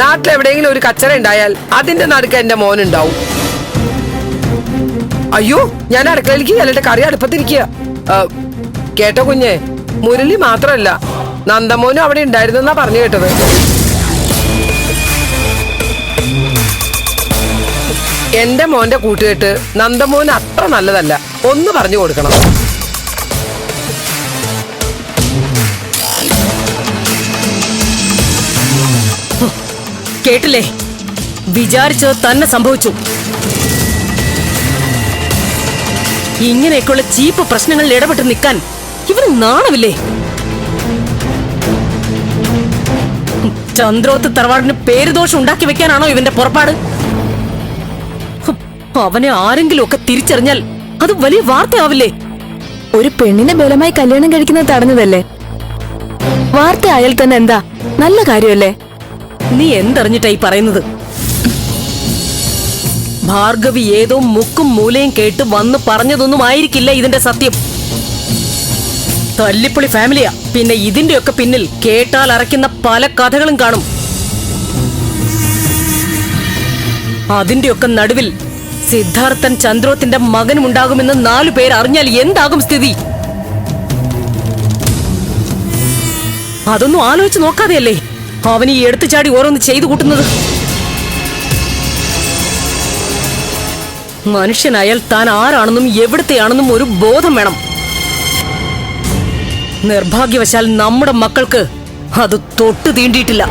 നാട്ടിലെവിടെയെങ്കിലും ഒരു കച്ചറ ഉണ്ടായാൽ അതിന്റെ നടുക്ക് എന്റെ മോൻ ഉണ്ടാവും അയ്യോ ഞാൻ അടുക്കളയിലേക്ക് ചെല്ലട്ടെ കറി അടുപ്പത്തിരിക്കുക കേട്ടോ കുഞ്ഞെ മുരളി മാത്രമല്ല നന്ദമോനും അവിടെ ഉണ്ടായിരുന്നെന്നാ പറഞ്ഞു കേട്ടത്. എന്റെ മോന്റെ കൂട്ടുകെട്ട് നന്ദമോന് അത്ര നല്ലതല്ല ഒന്ന് പറഞ്ഞു കൊടുക്കണം. കേട്ടില്ലേ? വിചാരിച്ചത് തന്നെ സംഭവിച്ചു. ഇങ്ങനെയൊക്കെയുള്ള ചീപ്പ് പ്രശ്നങ്ങളിൽ ഇടപെട്ട് നിൽക്കാൻ ഇവന് നാണമില്ലേ? ചന്ദ്രോത്ത് തറവാടിന് പേരുദോഷം ഉണ്ടാക്കി വെക്കാനാണോ ഇവന്റെ പുറപ്പാട്? അവനെ ആരെങ്കിലും ഒക്കെ തിരിച്ചറിഞ്ഞാൽ അത് വലിയ വാർത്തയാവില്ലേ? ഒരു പെണ്ണിനെ ബലമായി കല്യാണം കഴിക്കുന്നത് തടഞ്ഞതല്ലേ? വാർത്ത ആയാൽ തന്നെ എന്താ? നല്ല കാര്യമല്ലേ? നീ എന്തറിഞ്ഞിട്ടായി പറയുന്നത്? ഭാർഗവി ഏതോ മുക്കും മൂലയും കേട്ട് വന്ന് പറഞ്ഞതൊന്നും ആയിരിക്കില്ല ഇതിന്റെ സത്യം. തല്ലിപ്പൊളി ഫാമിലിയാ. പിന്നെ ഇതിന്റെയൊക്കെ പിന്നിൽ കേട്ടാൽ അറയ്ക്കുന്ന പല കഥകളും കാണും. അതിന്റെയൊക്കെ നടുവിൽ സിദ്ധാർത്ഥൻ ചന്ദ്രോത്തിന്റെ മകനും ഉണ്ടാകുമെന്ന് നാലു പേർ അറിഞ്ഞാൽ എന്താകും സ്ഥിതി? അതൊന്നും ആലോചിച്ച് നോക്കാതെയല്ലേ? അവൻ ഈ എടുത്തു ചാടി ഓരോന്ന് ചെയ്തു കൂട്ടുന്നത്. മനുഷ്യനായാൽ താൻ ആരാണെന്നും എവിടത്തെയാണെന്നും ഒരു ബോധം വേണം. നിർഭാഗ്യവശാൽ നമ്മുടെ മക്കൾക്ക് അത് തൊട്ടു തീണ്ടിയിട്ടില്ല.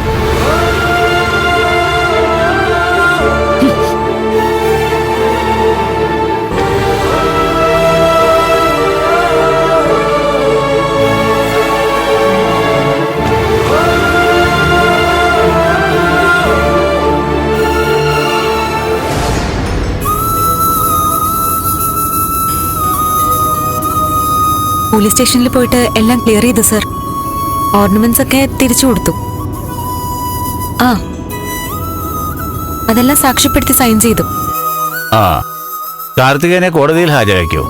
പോലീസ് സ്റ്റേഷനിൽ പോയിട്ട് എല്ലാം ക്ലിയർ ചെയ്തു സർ. ഓർണമെന്റ്സ് ഒക്കെ തിരിച്ചു കൊടുത്തു. ആ. അതെല്ലാം സാക്ഷ്യപ്പെടുത്തി സൈൻ ചെയ്തു. ആ. കാർത്തികേയനെ കോടതിയിൽ ഹാജരാക്കിയോ?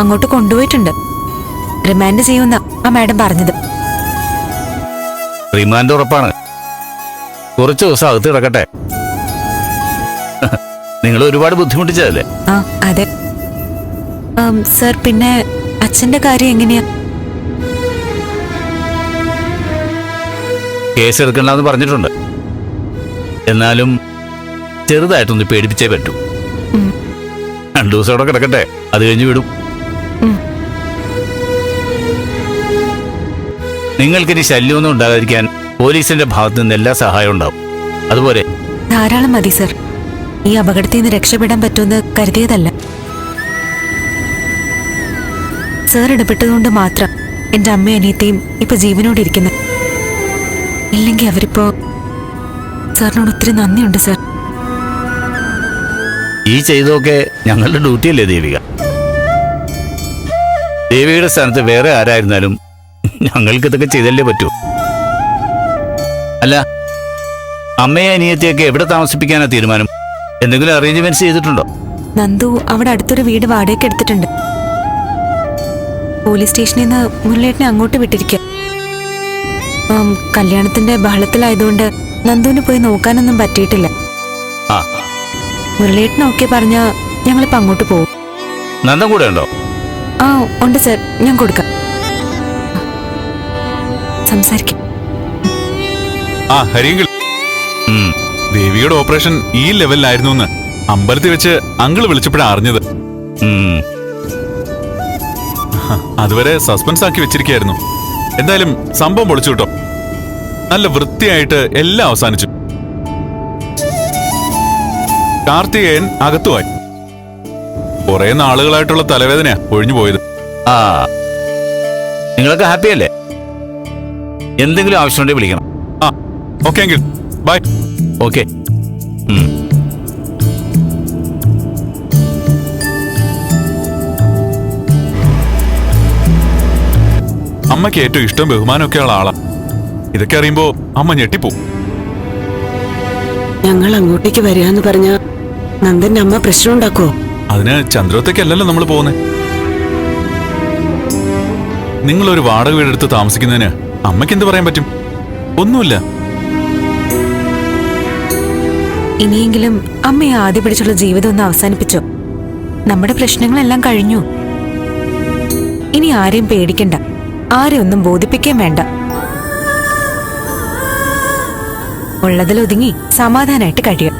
അങ്ങോട്ട് കൊണ്ടുപോയിട്ടുണ്ട്. റിമാൻഡ് ചെയ്യുമെന്ന് ആ മാഡം പറഞ്ഞത്. റിമാൻഡ് ഉറപ്പാണ്. കുറച്ച് ദിവസം അകത്ത് കിടക്കട്ടെ. നിങ്ങൾ ഒരുപാട് ബുദ്ധിമുട്ടിച്ചതല്ലേ? ആ അതെ. സർ പിന്നെ അച്ഛന്റെ കാര്യം എങ്ങനെയാ? കേസ് എടുക്കണ്ടെന്ന് പറഞ്ഞിട്ടുണ്ട്. എന്നാലും ചെറുതായിട്ടൊന്ന് പേടിപ്പിച്ചേ പറ്റൂ. രണ്ടു ദിവസം അവിടെ കിടക്കട്ടെ അത് കഴിഞ്ഞ് വിടും. നിങ്ങൾക്കിനി ശല്യമൊന്നും ഉണ്ടാകാതിരിക്കാൻ പോലീസിന്റെ ഭാഗത്തു നിന്ന് എല്ലാ സഹായവും ഉണ്ടാവും. അതുപോലെ ധാരാളം മതി സർ. ഈ അപകടത്തിൽ നിന്ന് രക്ഷപ്പെടാൻ പറ്റുമെന്ന് കരുതിയതല്ല. സർ ഇടപെട്ടതുകൊണ്ട് മാത്രം എന്റെ അമ്മയും അനിയത്തെയും ഇപ്പൊ ജീവനോടെ ഇരിക്കുന്നു. ഇല്ലെങ്കിൽ അവരിപ്പോ സാറിനോട് ഒത്തിരി നന്ദിയുണ്ട് സാർ. ഈ ചെയ്തൊക്കെ ഞങ്ങളുടെ ഡ്യൂട്ടിയല്ലേ ദേവിക? ദേവിയുടെ സ്ഥാനത്ത് വേറെ ആരായിരുന്നാലും ഞങ്ങൾക്ക് ഇതൊക്കെ ചെയ്തല്ലേ പറ്റൂ. അല്ല അമ്മയെ അനിയത്തെയൊക്കെ എവിടെ താമസിപ്പിക്കാനാ തീരുമാനം? എന്തെങ്കിലും അറേഞ്ച്മെന്റ് ചെയ്തിട്ടുണ്ടോ? നന്ദു അവിടെ അടുത്തൊരു വീട് വാടകയ്ക്ക് എടുത്തിട്ടുണ്ട്. പോലീസ് സ്റ്റേഷനിൽ നിന്ന് മുരളേട്ടനെ അങ്ങോട്ട് വിട്ടിരിക്കുക ആം, കല്യാണത്തിന്റെ ബഹളത്തിലായതുകൊണ്ട് നന്ദുവിന് പോയി നോക്കാനൊന്നും പറ്റിയിട്ടില്ല. ഓക്കെ പറഞ്ഞ ഞങ്ങളിപ്പോ അങ്ങോട്ട് പോകും നന്ദൻ കൂടെ ഉണ്ടോ? ആ ഉണ്ട് സർ. ഞാൻ കൊടുക്കാം. സംസാരിക്കും. ആ ഹരിയെങ്കിൽ. ദേവിയുടെ ഓപ്പറേഷൻ ഈ ലെവലിലായിരുന്നു അമ്പലത്തിൽ വെച്ച് അങ്കിൾ വിളിച്ചപ്പോഴാണ് അറിഞ്ഞത്. അതുവരെ സസ്പെൻസ് ആക്കി വെച്ചിരിക്കുന്നു എന്തായാലും സംഭവം പൊളിച്ചു കിട്ടോ. നല്ല വൃത്തിയായിട്ട് എല്ലാം അവസാനിച്ചു. കാർത്തികേയൻ അകത്തുമായി കുറെ നാളുകളായിട്ടുള്ള തലവേദനയാ ഒഴിഞ്ഞു പോയത്. ആ നിങ്ങളൊക്കെ ഹാപ്പി അല്ലേ? എന്തെങ്കിലും ആവശ്യമുണ്ടെങ്കിൽ വിളിക്കണം. ആ ഓക്കെ എങ്കിൽ. ബൈ ഓക്കെ അമ്മയ്ക്ക് ഏറ്റവും ഇഷ്ടം ബഹുമാനമൊക്കെയുള്ള ആളാ. ഇതൊക്കെ അറിയുമ്പോ അമ്മ ഞെട്ടിപ്പോ. ഞങ്ങൾ അങ്ങോട്ടേക്ക് വരികയെന്ന് പറഞ്ഞ നന്ദന്റെ അമ്മ പ്രശ്നം ഉണ്ടാക്കോ അതിന് ചന്ദ്രത്തേക്കല്ലല്ലോ നമ്മൾ പോകുന്നത് നിങ്ങൾ ഒരു വാടക വീടെടുത്ത് താമസിക്കുന്നതിന് അമ്മയ്ക്ക് എന്ത് പറയാൻ പറ്റും? ഒന്നുമില്ല. ഇനിയെങ്കിലും അമ്മയെ ആദ്യ പിടിച്ചുള്ള ജീവിതം ഒന്ന് അവസാനിപ്പിച്ചോ. നമ്മുടെ പ്രശ്നങ്ങളെല്ലാം കഴിഞ്ഞു. ഇനി ആരെയും പേടിക്കണ്ട. ആരെയും ഒന്നും ബോധിപ്പിക്കാൻ വേണ്ട ഉള്ളതിലൊതുങ്ങി സമാധാനമായിട്ട് കഴിയാം.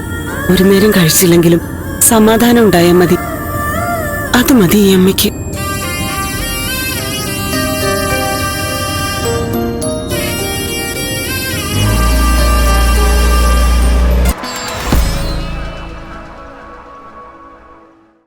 ഒരു നേരം കഴിച്ചില്ലെങ്കിലും സമാധാനം ഉണ്ടായാൽ മതി. അത് മതി ഈ അമ്മയ്ക്ക്.